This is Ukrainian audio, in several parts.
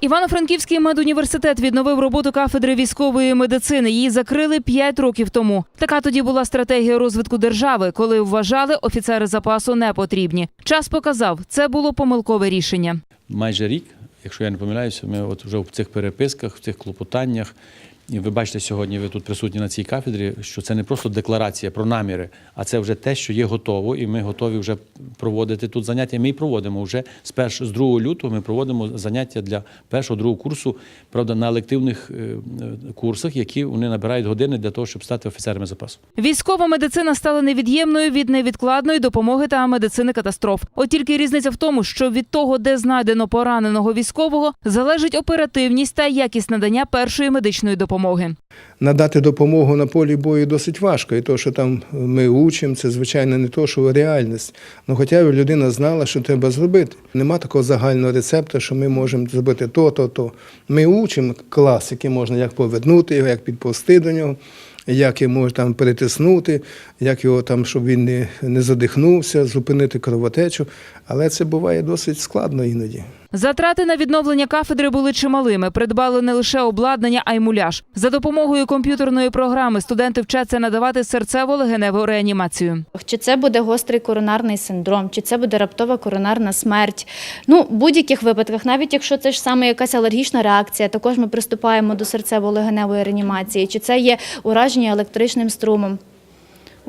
Івано-Франківський медуніверситет відновив роботу кафедри військової медицини. Її закрили 5 років тому. Така тоді була стратегія розвитку держави, коли вважали, офіцери запасу не потрібні. Час показав, це було помилкове рішення. майже рік, якщо я не помиляюся, ми от вже в цих переписках, в цих клопотаннях. І ви бачите сьогодні, ви тут присутні на цій кафедрі, що це не просто декларація про наміри, а це вже те, що є готово, і ми готові вже проводити тут заняття. Ми і проводимо вже з 1, з 2 лютого. Ми проводимо заняття для першого другого курсу, правда, на елективних е, е, курсах, які вони набирають години для того, щоб стати офіцерами запасу. Військова медицина стала невід'ємною від невідкладної допомоги та медицини катастроф. От тільки різниця в тому, що від того, де знайдено пораненого військового, залежить оперативність та якість надання першої медичної допомоги. Надати допомогу на полі бою досить важко. І то, що там ми учимо, це звичайно не то, що реальність. Ну хоча б людина знала, що треба зробити. Нема такого загального рецепту, що ми можемо зробити то, то, то. Ми учимо класики, можна як повернути його, як підповсти до нього. Як його можна там перетиснути, як його там, щоб він не, не задихнувся, зупинити кровотечу. Але це буває досить складно іноді. Затрати на відновлення кафедри були чималими. Придбали не лише обладнання, а й муляж. За допомогою комп'ютерної програми студенти вчаться надавати серцево-легеневу реанімацію. Чи це буде гострий коронарний синдром, чи це буде раптова коронарна смерть. Ну, в будь-яких випадках, навіть якщо це ж саме якась алергічна реакція, також ми приступаємо до серцево-легеневої реанімації, чи це є ураження електричним струмом.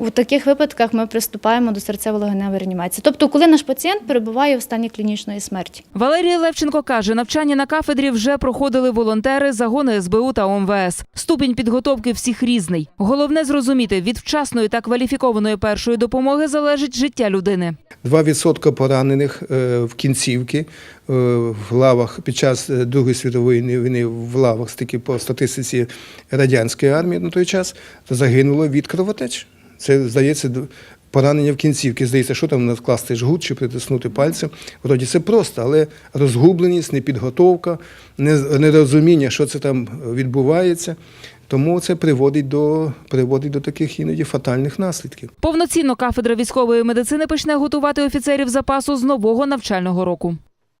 У таких випадках ми приступаємо до серцево-легеневої реанімації. Тобто, коли наш пацієнт перебуває в стані клінічної смерті. Валерія Левченко каже, навчання на кафедрі вже проходили волонтери, загони СБУ та ОМВС. Ступінь підготовки всіх різний. Головне зрозуміти, від вчасної та кваліфікованої першої допомоги залежить життя людини. 2% поранених е, в кінцівки е, в лавах під час е, Другої світової війни в лавах, стільки по статистиці радянської армії на той час, загинуло від кровотеч. Це здається поранення в кінцівки. Здається, що там накласти жгут чи притиснути пальцем. Вроді це просто, але розгубленість, непідготовка, не- нерозуміння, що це там відбувається. Тому це приводить до, приводить до таких іноді фатальних наслідків. Повноцінно кафедра військової медицини почне готувати офіцерів запасу з нового навчального року.